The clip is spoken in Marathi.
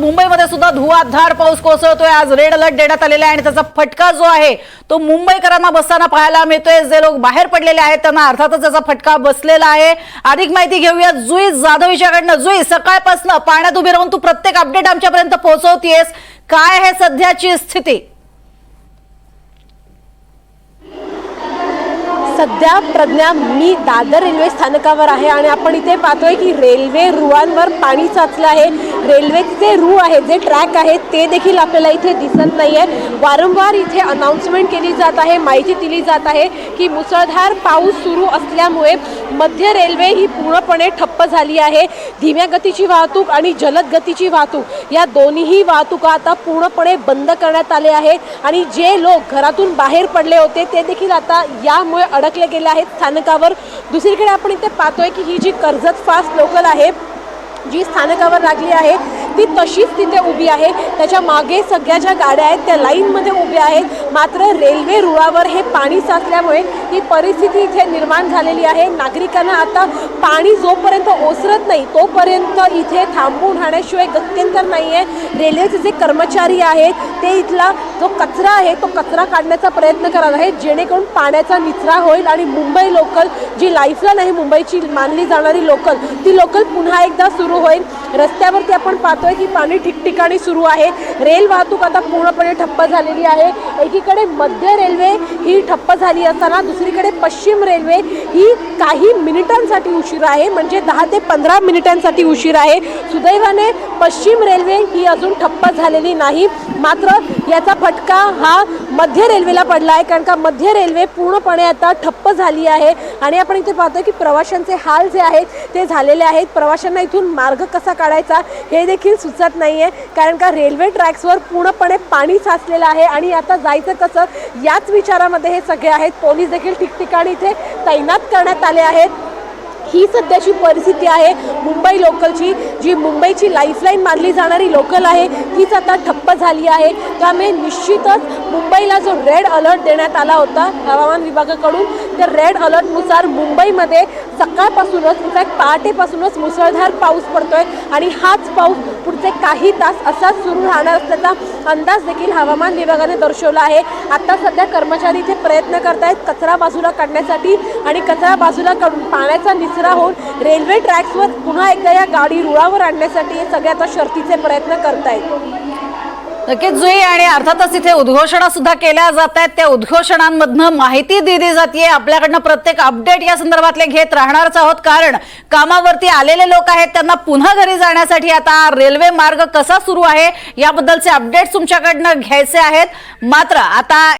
मुंबईमध्ये सुद्धा धुवाधार पाऊस कोसळतोय. आज रेड अलर्ट देण्यात आलेला आहे आणि त्याचा फटका जो आहे तो मुंबईकरांना बसताना पाहायला मिळतोय. जे लोक बाहेर पडलेले आहेत त्यांना अर्थातच त्याचा फटका बसलेला आहे. अधिक माहिती घेऊया जुई जाधव हिच्याकडनं जुई सकाळपासून पाण्यात उभी राहून तू प्रत्येक अपडेट आमच्यापर्यंत पोहोचवतीयस. काय आहे सध्याची स्थिती? सध्या प्रज्ञा मी दादर रेल्वे स्थानकावर आहे आणि आपण इथे पाहतोय की रेल्वे रुळांवर पाणी साचलं आहे. रेल्वेचे जे रू आहे जे ट्रॅक आहे ते देखील आपल्याला इथे दिसत नाही आहे वारंवार इथे अनाऊन्समेंट केली जात आहे माहिती दिली जात आहे की मुसळधार पाऊस सुरू असल्यामुळे मध्य रेल्वे ही पूर्णपणे ठप्प झाली आहे. धीम्या गतीची वाहतूक आणि जलद गतीची वाहतूक या दोन्हीही वाहतुका आता पूर्णपणे बंद करण्यात आले आहे आणि जे लोक घरातून बाहेर पडले होते ते देखील आता यामुळे अडकले गेले आहेत स्थानकावर. दुसरीकडे आपण इथे पाहतोय की ही जी कर्जत फास्ट लोकल आहे जी स्थानकावर लागली आहे ती तशीच तिथे उभी आहे. त्याच्यामागे सगळ्या ज्या गाड्या आहेत त्या लाईनमध्ये उभ्या आहेत. मात्र रेल्वे रुळावर हे पाणी साचल्यामुळे ही परिस्थिती इथे निर्माण झालेली आहे. नागरिकांना आता पाणी जोपर्यंत ओसरत नाही तोपर्यंत इथे थांबून राहण्याशिवाय गत्यंतर नाही आहे रेल्वेचे जे कर्मचारी आहेत ते इथला जो कचरा आहे तो कचरा काढण्याचा प्रयत्न करत आहेत. जेणेकरून पाण्याचा निचरा होईल आणि मुंबई लोकल जी लाईफलाईन आहे मुंबईची मानली जाणारी लोकल ती लोकल पुन्हा एकदा सुरू होईल. रस्त्यावरती आपण पाहतोय की पाणी ठिकठिकाणी सुरू आहे. रेल वाहतूक आता पूर्णपणे ठप्प झालेली आहे. एकीकडे मध्य रेल्वे ही ठप्प झाली असताना दुसरीकडे पश्चिम रेल्वे ही काही मिनिटांसाठी उशीर आहे. म्हणजे दहा ते पंधरा मिनिटांसाठी उशीर आहे. सुदैवाने पश्चिम रेल्वे ही अजून ठप्प झालेली नाही. मात्र याचा फटका हा मध्य रेल्वेला पडला आहे. कारण का मध्य रेल्वे पूर्णपणे आता ठप्प झाली आहे. आणि आपण इथे पाहतोय की प्रवाशांचे हाल जे आहेत ते झालेले आहेत. प्रवाशांना इथून मार्ग कसा काढायचा हे देखील सुचत नाही आहे कारण का रेल्वे ट्रॅक्सवर पूर्णपणे पाणी साचलेलं आहे आणि आता जायचं कसं याच विचारामध्ये हे सगळे आहेत. पोलीस देखील ठिकठिकाणी इथे तैनात करण्यात आले आहेत. ही सध्याची परिस्थिती आहे. मुंबई लोकलची जी मुंबईची लाईफलाईन मानली जाणारी लोकल आहे तीच आता ठप्प झाली आहे. त्यामुळे निश्चितच मुंबईला जो रेड अलर्ट देण्यात आला होता हवामान विभागाकडून त्या रेड अलर्टनुसार मुंबईमध्ये सकाळपासूनच इनफॅक्ट पहाटेपासूनच मुसळधार पाऊस पडतोय आणि हाच पाऊस पुढचे काही तास असाच सुरू राहणार असल्याचा अंदाज देखील हवामान विभागाने दर्शवला आहे. आता सध्या कर्मचारी इथे प्रयत्न करत आहेत कचरा बाजूला काढण्यासाठी आणि कचरा बाजूला काढून पाण्याचा साजरा होऊन रेल्वे ट्रॅक्सवर पुन्हा एकदा या गाडी रुळावर आणण्यासाठी हे सगळे आता शर्तीचे प्रयत्न करतायत. नक्कीच जुई आणि अर्थातच इथे उद्घोषणा सुद्धा केल्या जात आहेत त्या उद्घोषणांमधनं माहिती दिली जाते आपल्याकडनं प्रत्येक अपडेट या संदर्भातले घेत राहणारच आहोत. कारण कामावरती आलेले लोक आहेत. त्यांना पुन्हा घरी जाण्यासाठी आता रेल्वे मार्ग कसा सुरू आहे याबद्दलचे अपडेट्स तुमच्याकडनं घ्यायचे आहेत. मात्र आता